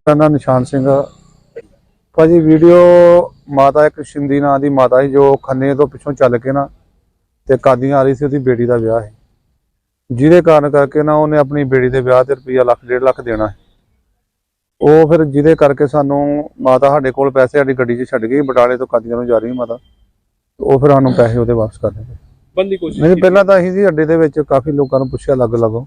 ਮੇਰਾ ਨਾਮ ਨਿਸ਼ਾਨ ਸਿੰਘ। ਭਾਜੀ ਵੀਡੀਓ ਮਾਤਾ ਇੱਕ ਸ਼ਿੰਦੀ ਨਾਂ ਦੀ ਮਾਤਾ ਸੀ ਜੋ ਖੰਨੇ ਤੋਂ ਪਿੱਛੋਂ ਚੱਲ ਕੇ ਨਾ ਤੇ ਕਾਦੀਆਂ ਆ ਰਹੀ ਸੀ ਉਹਦੀ ਬੇਟੀ ਦਾ ਵਿਆਹ ਹੈ ਜਿਹਦੇ ਕਾਰਨ ਕਰਕੇ ਨਾ ਉਹਨੇ ਆਪਣੀ ਬੇਟੀ ਦੇ ਵਿਆਹ ਤੇ ਰੁਪਈਆ ਲੱਖ ਡੇਢ ਲੱਖ ਦੇਣਾ ਹੈ ਉਹ ਫਿਰ ਜਿਹਦੇ ਕਰਕੇ ਸਾਨੂੰ ਮਾਤਾ ਸਾਡੇ ਕੋਲ ਪੈਸੇ ਸਾਡੀ ਗੱਡੀ 'ਚ ਛੱਡ ਗਈ ਬਟਾਲੇ ਤੋਂ ਕਾਦੀਆਂ ਨੂੰ ਜਾ ਰਹੀ ਮਾਤਾ। ਉਹ ਫਿਰ ਸਾਨੂੰ ਪੈਸੇ ਉਹਦੇ ਵਾਪਸ ਕਰ ਦੇਣਗੇ ਬੰਦੀ ਕੋਸ਼ਿਸ਼ ਨਹੀਂ ਪਹਿਲਾਂ ਤਾਂ ਅਸੀਂ ਜੀ ਅੱਡੇ ਦੇ ਵਿੱਚ ਕਾਫੀ ਲੋਕਾਂ ਨੂੰ ਪੁੱਛਿਆ ਲੱਗ ਲੱਗੋ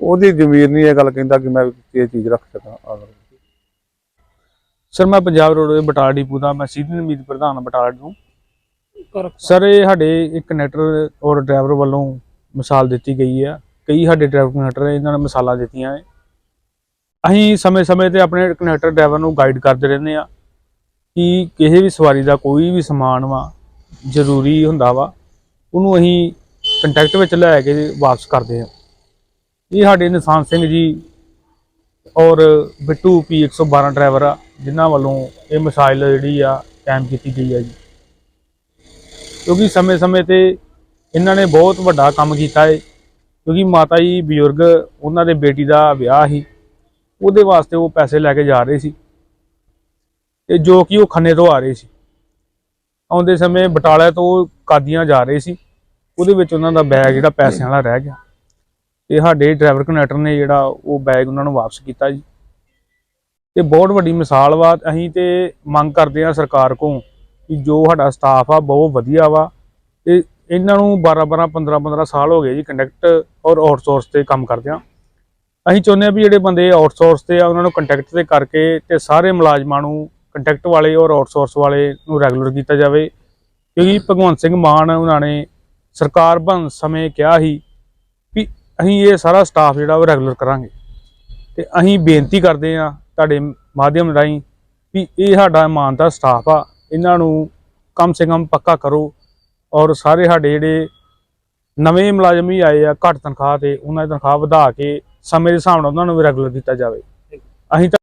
ਉਹਦੀ ਜ਼ਮੀਰ ਨਹੀਂ ਇਹ ਗੱਲ ਕਹਿੰਦਾ ਕਿ ਮੈਂ ਇਹ ਚੀਜ਼ ਰੱਖ ਸਕਾਂ। ਸਰ ਮੈਂ ਪੰਜਾਬ ਰੋਡ ਦੇ ਬਟਾਲਾ ਡਿਪੂ ਦਾ ਮੈਂ ਸੀਨੀਅਰ ਮੀਤ ਪ੍ਰਧਾਨ ਬਟਾਲਾ ਤੋਂ। ਸਰ ਇਹ ਸਾਡੇ ਇੱਕ ਕਨੈਕਟਰ ਔਰ ਡਰਾਈਵਰ ਵੱਲੋਂ ਮਿਸਾਲ ਦਿੱਤੀ ਗਈ ਹੈ ਕਈ ਸਾਡੇ ਡਰਾਈਵਰ ਕਨੈਕਟਰ ਇਹਨਾਂ ਨੇ ਮਿਸਾਲਾਂ ਦਿੱਤੀਆਂ ਹੈ ਅਸੀਂ ਸਮੇਂ-ਸਮੇਂ ਤੇ ਆਪਣੇ ਕਨੈਕਟਰ ਡਰਾਈਵਰ ਨੂੰ ਗਾਈਡ ਕਰਦੇ ਰਹਿੰਦੇ ਆ ਕਿ ਕਿਸੇ ਵੀ ਸਵਾਰੀ ਦਾ ਕੋਈ ਵੀ ਸਮਾਨ ਵਾ ਜ਼ਰੂਰੀ ਹੁੰਦਾ ਵਾ ਉਹਨੂੰ ਅਸੀਂ ਕੰਟੈਕਟ ਵਿੱਚ ਲੈ ਕੇ ਵਾਪਸ ਕਰਦੇ ਆ। ਇਹ ਸਾਡੇ ਨਿਸ਼ਾਨ ਸਿੰਘ ਜੀ ਔਰ ਬਿੱਟੂ ਪੀ 112 ਡਰਾਈਵਰ ਆ, ਜਿਨ੍ਹਾਂ ਵੱਲੋਂ ਇਹ ਮਿਸਾਈਲ ਜਿਹੜੀ ਆ ਕਾਇਮ ਕੀਤੀ ਗਈ ਆ ਜੀ। ਕਿਉਂਕਿ ਸਮੇਂ-ਸਮੇਂ ਤੇ ਇਹਨਾਂ ਨੇ ਬਹੁਤ ਵੱਡਾ ਕੰਮ ਕੀਤਾ ਹੈ ਕਿਉਂਕਿ ਮਾਤਾ ਜੀ ਬਜ਼ੁਰਗ ਉਹਨਾਂ ਦੇ ਬੇਟੀ ਦਾ ਵਿਆਹ ਸੀ, ਉਹਦੇ ਵਾਸਤੇ ਉਹ ਪੈਸੇ ਲੈ ਕੇ ਜਾ ਰਹੇ ਸੀ ਤੇ ਜੋ ਕਿ ਉਹ ਖੰਨੇ ਤੋਂ ਆ ਰਹੇ ਸੀ। ਆਉਂਦੇ ਸਮੇਂ ਬਟਾਲਾ ਤੋਂ ਕਾਦੀਆਂ ਜਾ ਰਹੇ ਸੀ, ਉਹਦੇ ਵਿੱਚ ਉਹਨਾਂ ਦਾ ਬੈਗ ਜਿਹੜਾ ਪੈਸਿਆਂ ਵਾਲਾ ਰਹਿ ਗਿਆ। ਤੇ ਸਾਡੇ ਡਰਾਈਵਰ ਕਨੈਕਟਰ ਨੇ ਜਿਹੜਾ ਉਹ ਬੈਗ ਉਹਨਾਂ ਨੂੰ ਵਾਪਸ ਕੀਤਾ ਜੀ। ਤੇ ਬਹੁਤ ਵੱਡੀ ਮਿਸਾਲ ਵਾ, ਅਸੀਂ ਤੇ ਮੰਗ ਕਰਦੇ ਆ ਸਰਕਾਰ ਕੋਲ ਕਿ ਜੋ ਸਾਡਾ ਸਟਾਫ ਆ, ਬਹੁਤ ਵਧੀਆ ਵਾ। ਤੇ ਇਹਨਾਂ ਨੂੰ 12 12 15 15 ਸਾਲ ਹੋ ਗਏ ਜੀ ਕੰਡਕਟ ਔਰ ਆਊਟਸੋਰਸ ਤੇ ਕੰਮ ਕਰਦੇ ਆ ਅਸੀਂ ਚਾਹੁੰਦੇ ਆ ਵੀ ਜਿਹੜੇ ਬੰਦੇ ਆਊਟਸੋਰਸ ਤੇ ਆ, ਉਹਨਾਂ ਨੂੰ ਕੰਟੈਕਟ ਤੇ ਕਰਕੇ ਤੇ ਸਾਰੇ ਮੁਲਾਜ਼ਮਾਂ ਨੂੰ ਕੰਟੈਕਟ ਵਾਲੇ ਔਰ ਆਊਟਸੋਰਸ ਵਾਲੇ ਨੂੰ ਰੈਗੂਲਰ ਕੀਤਾ ਜਾਵੇ। ਕਿਉਂਕਿ ਭਗਵੰਤ ਸਿੰਘ ਮਾਨ ਉਹਨਾਂ ਨੇ ਸਰਕਾਰ ਬਣ ਸਮੇਂ ਕਿਹਾ ਸੀ ਅਸੀਂ ਇਹ ਸਾਰਾ ਸਟਾਫ ਜਿਹੜਾ ਉਹ ਰੈਗੂਲਰ ਕਰਾਂਗੇ। ਤੇ ਅਸੀਂ ਬੇਨਤੀ ਕਰਦੇ ਆ ਤੁਹਾਡੇ ਮਾਧਿਅਮ ਰਾਹੀਂ ਵੀ ਇਹ ਸਾਡਾ ਇਮਾਨਦਾਰ ਸਟਾਫ ਆ, ਇਹਨਾਂ ਨੂੰ ਕਮ ਸੇ ਕਮ ਪੱਕਾ ਕਰੋ ਔਰ ਸਾਰੇ ਸਾਡੇ ਜਿਹੜੇ ਨਵੇਂ ਮੁਲਾਜ਼ਮ ਹੀ ਆਏ ਆ ਘੱਟ ਤਨਖਾਹ ਤੇ, ਉਹਨਾਂ ਦੀ ਤਨਖਾਹ ਵਧਾ ਕੇ ਸਮੇਂ ਦੇ ਹਿਸਾਬ ਨਾਲ ਉਹਨਾਂ ਨੂੰ ਵੀ ਰੈਗੂਲਰ ਕੀਤਾ ਜਾਵੇ। ਅਸੀਂ ਤਾਂ